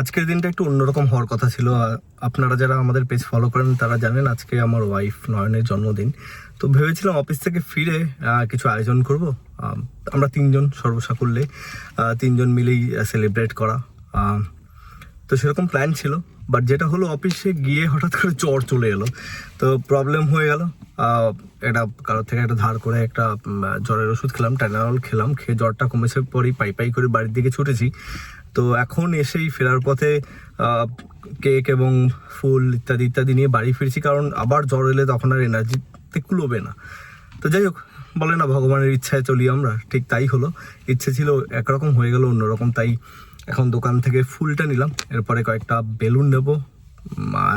আজকের দিনটা একটু অন্যরকম হওয়ার কথা ছিল। আপনারা যারা আমাদের পেজ ফলো করেন, তারা জানেন আজকে আমার ওয়াইফ নয়নের জন্মদিন। তো ভেবেছিলাম অফিস থেকে ফিরে কিছু আয়োজন করব। আমরা তিনজন সর্বসাকুল্যে তিনজন মিলেই সেলিব্রেট করা। তো সেরকম প্ল্যান ছিল বাট যেটা হলো অফিসে গিয়ে হঠাৎ করে জ্বর চলে এলো। তো প্রবলেম হয়ে গেল। এটা কারোর থেকে একটা ধার করে একটা জ্বরের ওষুধ খেলাম ট্যানারল খেলাম, খেয়ে জ্বরটা কমেছে পরই, পাই পাই করে বাড়ির দিকে ছুটেছি। তো এখন এসেই ফেরার পথে কেক এবং ফুল ইত্যাদি ইত্যাদি নিয়ে বাড়ি ফিরছি, কারণ আবার জ্বর এলে তখন আর এনার্জিতে কুলোবে না। তো যাই হোক, বলে না, ভগবানের ইচ্ছায় চলি আমরা, ঠিক তাই হলো। ইচ্ছে ছিল একরকম হয়ে গেল, অন্যরকম, তাই এখন দোকান থেকে ফুলটা নিলাম। এরপরে কয়েকটা বেলুন নেব।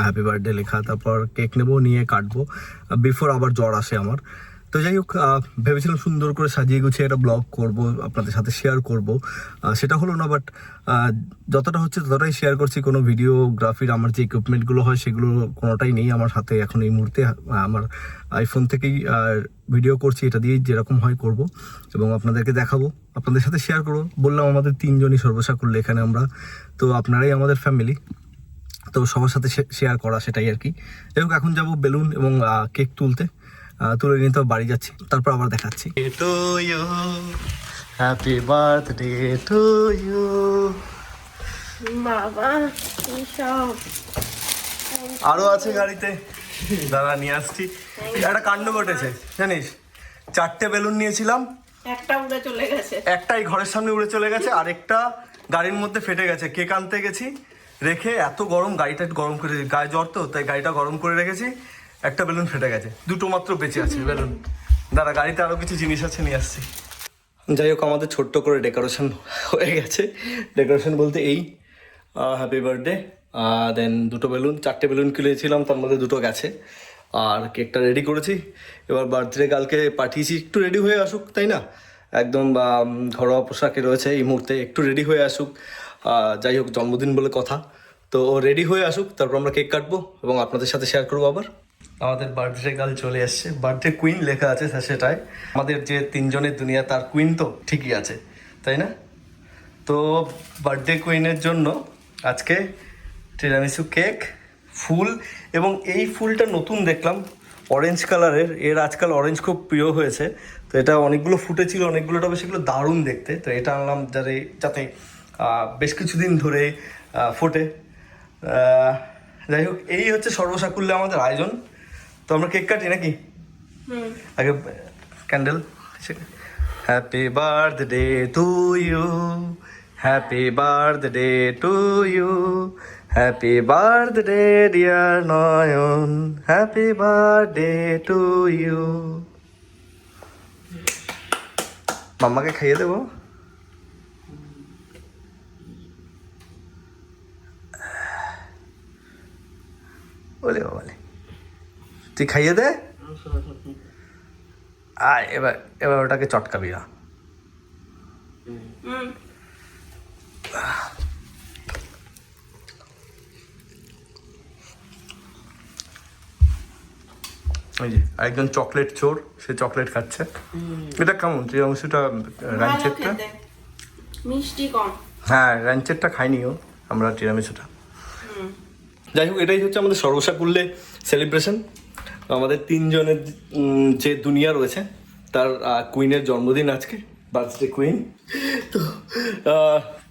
হ্যাপি বার্থডে লেখা। তারপর কেক নেব, নিয়ে কাটবো। বিফোর আবার জ্বর আসে আমার। তো যাই হোক ভেবেছিলাম সুন্দর করে সাজিয়ে গুছিয়ে একটা ব্লগ করব, আপনাদের সাথে শেয়ার করব। সেটা হলো না বাট যতটা হচ্ছে ততটাই শেয়ার করছি। কোনো ভিডিওগ্রাফির আমার যে ইকুইপমেন্টগুলো হয় সেগুলো কোনোটাই নেই আমার হাতে এখন এই মুহূর্তে। আমার আইফোন থেকেই ভিডিও করছি, এটা দিয়েই যেরকম হয় করব। এবং আপনাদেরকে দেখাবো, আপনাদের সাথে শেয়ার করব। বললাম আমাদের তিনজনই সর্বসাকুল্য এখানে আমরা, তো আপনারাই আমাদের ফ্যামিলি তো সবার সাথে শেয়ার করা সেটাই আর কি। যাই হোক, এখন যাব বেলুন এবং কেক তুলতে। তুলে নিয়ে তো বাড়ি যাচ্ছি তারপর আবার দেখাচ্ছি। হ্যাপি বার্থডে টু ইউ বাবা আরও আছে গাড়িতে। দাদা নিয়ে আসছি। একটা কাণ্ড ঘটেছে জানিস? চারটে বেলুন নিয়েছিলাম। একটা উড়ে চলে গেছে। একটাই ঘরের সামনে উড়ে চলে গেছে আরেকটা গাড়ির মধ্যে ফেটে গেছে। কেক আনতে গেছি রেখে এত গরম গাড়িটা গরম করে গায়ে জ্বর তো তাই গাড়িটা গরম করে রেখেছি। একটা বেলুন ফেটে গেছে। দুটো মাত্র বেঁচে আছে বেলুন। দাদা গাড়িতে আরও কিছু জিনিস আছে, নিয়ে আসছি। যাই হোক, আমাদের ছোট্ট করে ডেকোরেশন হয়ে গেছে। ডেকোরেশন বলতে এই হ্যাপি বার্থডে দেন দুটো বেলুন, চারটে বেলুন কিনেছিলাম, তার মধ্যে দুটো গেছে। আর কেকটা রেডি করেছি। এবার বার্থডে কালকে পাঠিয়েছি, একটু রেডি হয়ে আসুক, তাই না? একদম ঘরোয়া পোশাকে রয়েছে এই মুহূর্তে, একটু রেডি হয়ে আসুক। যাই হোক, জন্মদিন বলে কথা। তো রেডি হয়ে আসুক, তারপর আমরা কেক কাটবো এবং আপনাদের সাথে শেয়ার করব আবার। আমাদের বার্থডে গার্ল চলে এসছে। বার্থডে কুইন লেখা আছে সেটাই। আমাদের যে তিনজনের দুনিয়া, তার কুইন তো ঠিকই আছে, তাই না? তো বার্থডে কুইনের জন্য আজকে টিরামিসু কেক ফুল এবং এই ফুলটা নতুন দেখলাম অরেঞ্জ কালারের এর। আজকাল অরেঞ্জ খুব প্রিয় হয়েছে। তো এটা অনেকগুলো ফুটেছিল, অনেকগুলো, তবে সেগুলো দারুণ দেখতে। তো এটা আনলাম যাতে যাতে বেশ কিছুদিন ধরে ফোটে। যাই হোক, এই হচ্ছে সর্বসাকুল্যে আমাদের আয়োজন। তো আমরা কেক কাটি নাকি হুম আগে candle happy birthday to you happy birthday to you happy birthday dear Nayan happy birthday to you মাম্মাকে খাইয়ে দেবো বলে বলে তুই খাইয়ে দে। আয় এবার এবার ওটাকে চটকাবি না এই যে একজন চকলেট চোর সে চকলেট খাচ্ছে। এটা কেমন? ভালো র্যাঞ্চেরটা খেতে। মিষ্টি কম। হ্যাঁ র্যাঞ্চেরটা খাইনিও আমরা টিরামিসুটা যাই হোক এটাই হচ্ছে আমাদের সর্বসাকুল্যে সেলিব্রেশন আমাদের তিনজনের যে দুনিয়া রয়েছে, তার কুইনের জন্মদিন আজকে বার্থডে কুইন তো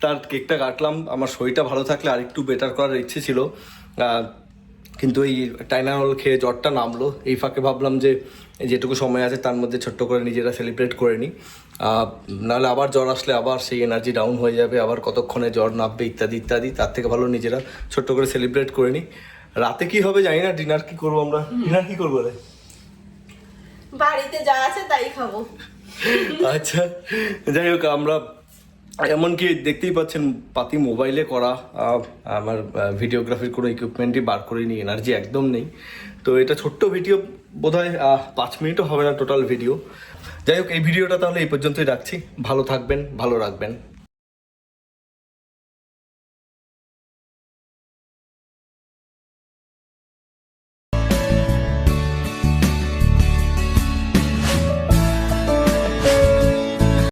তার কেকটা কাটলাম, আমার শরীরটা ভালো থাকলে আরেকটু বেটার করার ইচ্ছে ছিল। কিন্তু এই টাইনারল খেয়ে জ্বরটা নামলো। এই ফাঁকে ভাবলাম যে, যেটুকু সময় আছে তার মধ্যে ছোট্ট করে নিজেরা সেলিব্রেট করে নিই। নাহলে আবার জ্বর আসলে আবার সেই এনার্জি ডাউন হয়ে যাবে, আবার কতক্ষণে জ্বর নামবে ইত্যাদি ইত্যাদি। তার থেকে ভালো নিজেরা ছোট্ট করে সেলিব্রেট করে নিই। রাতে কি হবে জানি না ডিনার কি করব আমরা? ডিনার কি করব রে? বাড়িতে যা আছে তাই খাব। আচ্ছা যাই হোক আমরা এমনকি দেখতেই পাচ্ছেন পাতি মোবাইলে করা আমার ভিডিওগ্রাফির কোনো ইকুইপমেন্টই বার করে নিই এনার্জি একদম নেই। তো এটা ছোট্ট ভিডিও বোধহয় পাঁচ মিনিটও হবে না টোটাল ভিডিও যাই হোক এই ভিডিওটা তাহলে এই পর্যন্তই রাখছি। ভালো থাকবেন ভালো রাখবেন।